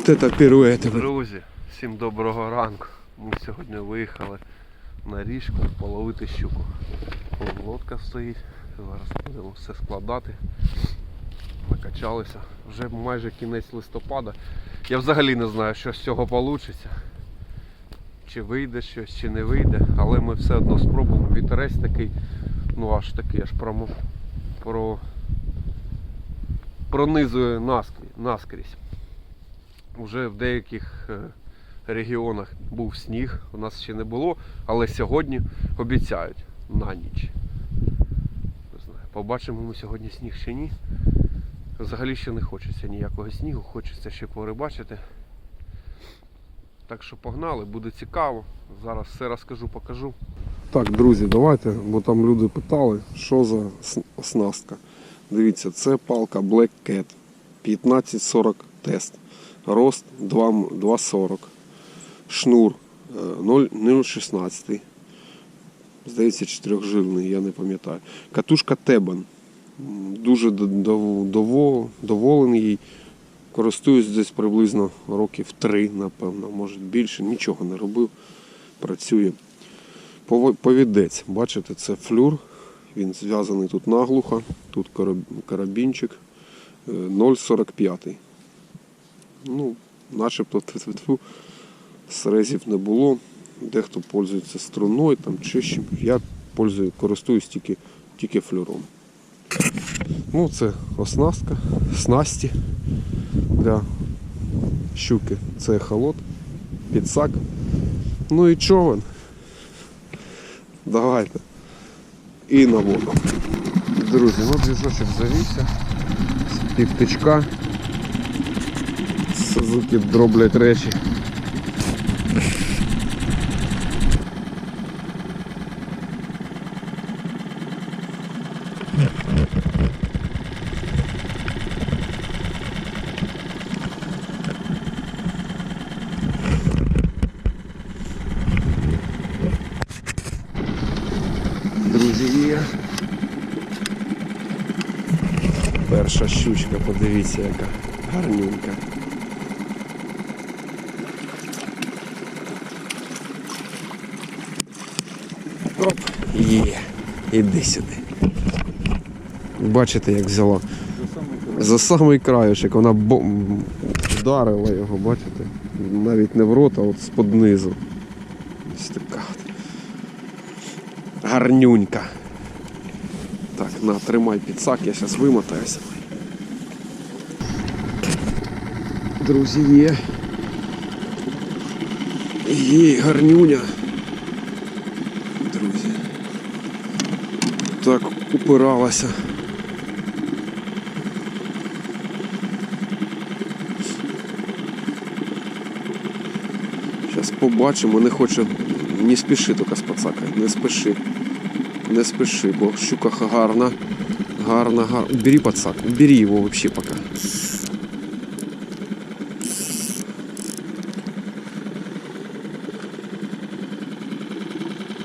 От это пируети. Друзі, всім доброго ранку. Ми сьогодні виїхали на річку половити щуку. Лодка стоїть. Зараз будемо все складати. Накачалися. Вже майже кінець листопада. Я взагалі не знаю, що з цього вийде. Чи вийде щось, чи не вийде, але ми все одно спробуємо. Вітерець такий, ну аж такий, аж промо, про, пронизує наскрізь. Уже в деяких е, регіонах був сніг, у нас ще не було, але сьогодні обіцяють на ніч. Не знаю, побачимо ми сьогодні сніг чи ні. Взагалі ще не хочеться ніякого снігу, хочеться ще порибачити. Так що погнали, буде цікаво. Зараз все розкажу, покажу. Так, друзі, давайте, бо там люди питали, що за оснастка. Дивіться, це палка Black Cat 1540 тест. Рост 2,40. Шнур е, 0 0,16. Здається, чотирьохжильний, я не пам'ятаю. Катушка Тебан. Дуже доволений їй. Користуюсь десь приблизно років 3, напевно, може більше. Нічого не робив. Працює. Повідець, бачите, це флюр. Він зв'язаний тут наглухо, тут карабінчик е, 0,45. Ну, начебто срезів не було. Дехто пользується струною там, чи. Я користуюсь тільки, тільки флюром. Ну, це оснастка, снасті для щуки. Це холод, підсак. Ну і човен. Давайте. І на воду. Друзі, ну двіжочок завівся. Півтичка. Сузуки дроблять речі. Друзі. Перша щучка, подивіться, яка гарненька. Оп, є. Іди сюди. Бачите, як взяла. За самий краюшек вона бом... вдарила його, бачите? Навіть не в рот, а от з-под низу. Ось така. Гарнюнька. Так, на, тримай підсак, я зараз вимотаюся. Друзі, є. Є гарнюня. Друзі. Так упиралася. Зараз побачимо, не хоче. Не спіши тільки з пацака, не спіши. Не спіши, бо щука гарна. Гарна, гарна. Бери пацак, бери его вообще пока.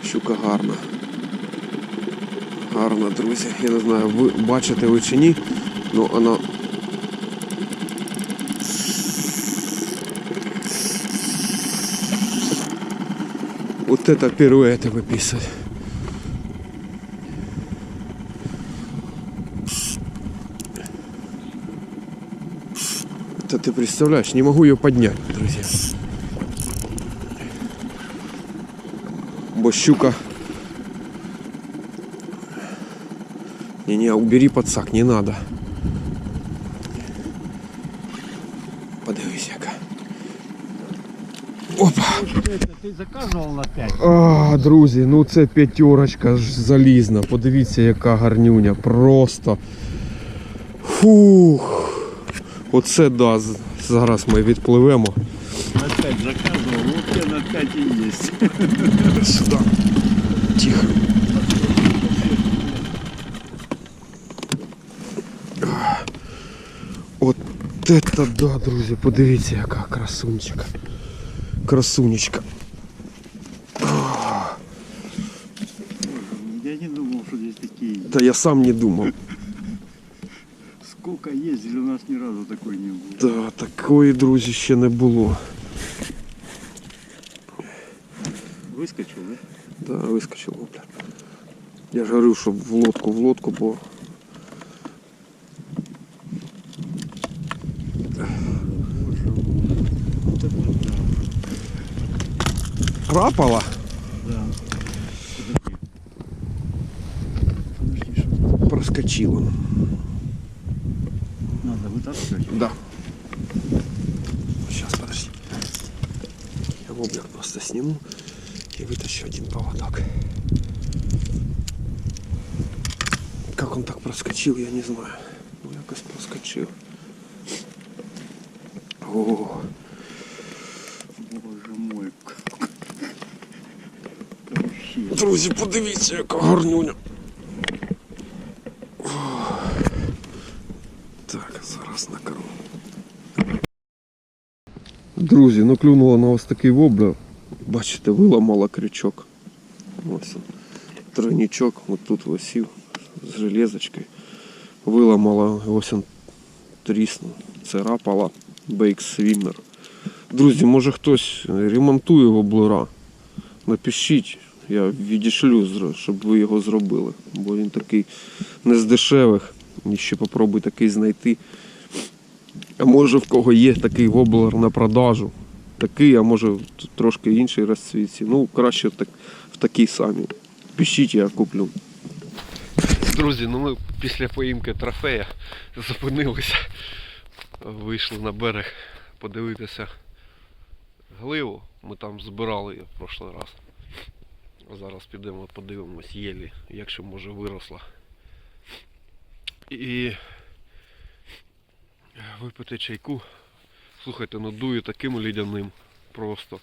Щука гарна. Гарна, друзі. Я не знаю, ви бачите ви чи ні, але вона Вот это пируэты выписывать. Это ты представляешь, не могу ее поднять, друзья. Бо щука. Не-не, убери подсак, не надо. Подивись, яка. Опа! Ти заказував на 5? А, друзі, ну це п'ятерочка ж залізна. Подивіться, яка гарнюня. Просто. Фух. Оце да. Зараз ми відпливемо. На 5 заказував, я на 5 і є. Сюди. Тихо. это да, друзі, подивіться, яка красунчика. Красунечка. Я не думав, що десь такі є. Та я сам не думав. Сколько ездили, у нас ни разу такой не было. Да, такої, друзі, ще не було. Выскочил, да? Да, вискочив воблер. Я ж говорив, щоб в лодку, в лодку, бо Вот это да. крапала. Да. Подожди. Подожди, что Проскочила. надо вытаскивать? Да. Сейчас, подожди. Я воблер просто сниму и вытащу один поводок. Как он так проскочил, я не знаю. Ну, якось проскочив. О, Боже друзі, подивіться, яка гарнюня. Так, зараз накорму. Друзі, ну клюнула на ось такий воблер. Бачите, виламала крючок. Ось він. Тройничок, от тут висів з железочкою. Виламала, ось він тріснув. Це рапала Bake Swimmer. Друзі, може хтось ремонтує воблера. Напишіть, я відішлю, щоб ви його зробили. Бо він такий не з дешевих. І ще попробуй такий знайти. А може в кого є такий воблер на продажу. Такий, а може трошки інший розцвіті. Ну, краще так, в такій самій. Пишіть, я куплю. Друзі, ну ми після поїмки трофея зупинилися. Вийшли на берег подивитися гливу. Ми там збирали її в прошлий раз. Зараз підемо подивимось єлі, якщо може виросла. І випити чайку. Слухайте, ну дує таким лідяним просто.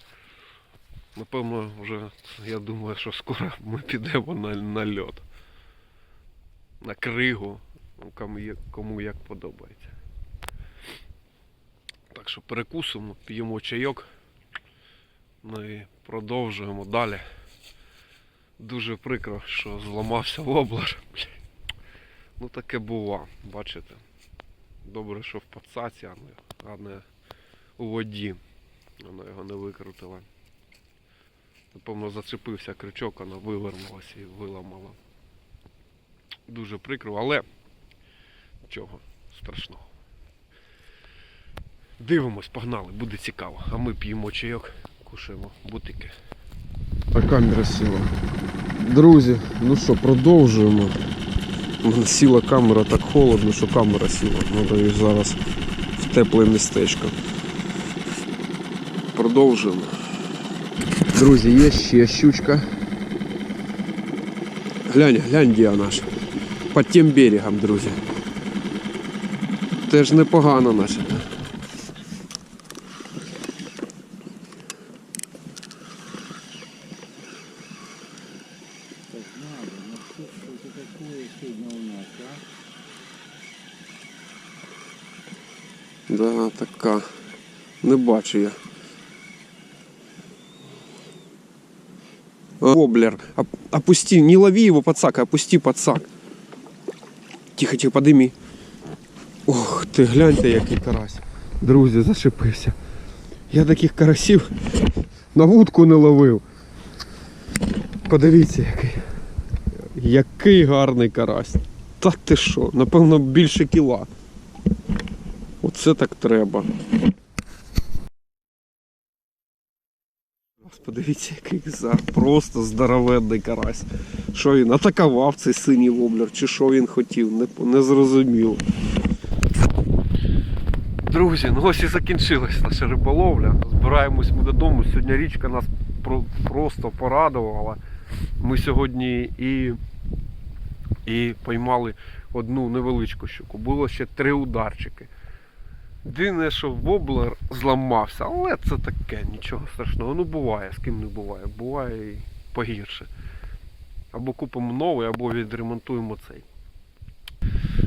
Напевно, вже я думаю, що скоро ми підемо на, на льот на кригу, кому, як- кому як подобається. Так що перекусимо, п'ємо чайок. Ну і продовжуємо далі. Дуже прикро, що зламався воблер. Ну таке бува, бачите. Добре, що в пацаці, а не, у воді. Вона його не викрутила. Напевно, зачепився крючок, вона вивернулася і виламала. Дуже прикро, але нічого страшного. Дивимось, погнали, буде цікаво. А ми п'ємо чайок, кушаємо бутики. А камера сіла. Друзі, ну що, продовжуємо. Сіла камера так холодно, що камера сіла. Треба її зараз в тепле містечко. Продовжуємо. Друзі, є ще щучка. Глянь, глянь, де вона ж. Під тим берегом, друзі. Теж непогано наче. Так надо, ну что нас, а? Да, така. Не бачу я. Воблер. Оп- Опусти, не лови его подсак, а опусти подсак. Тихо, тихо, подими. Ох, ти гляньте, який карась. Друзі, зашипився. Я таких карасів на вудку не ловив. Подивіться, який. Який гарний карась. Та ти що, напевно, більше кіла. Оце так треба. Подивіться, який за просто здоровенний карась. Що він атакував цей синій воблер, чи що він хотів, не, не зрозуміло. Друзі, ну ось і закінчилась наша риболовля. Збираємось ми додому. Сьогодні річка нас про- просто порадувала. Ми сьогодні і, і поймали одну невеличку щуку. Було ще три ударчики. Єдине, що воблер зламався, але це таке, нічого страшного. Ну буває, з ким не буває. Буває і погірше. Або купимо новий, або відремонтуємо цей.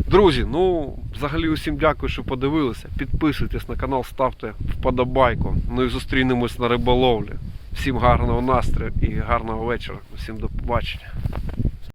Друзі, ну взагалі усім дякую, що подивилися. Підписуйтесь на канал, ставте вподобайку. Ну і зустрінемось на риболовлі. Всім гарного настрою і гарного вечора. Всім до побачення.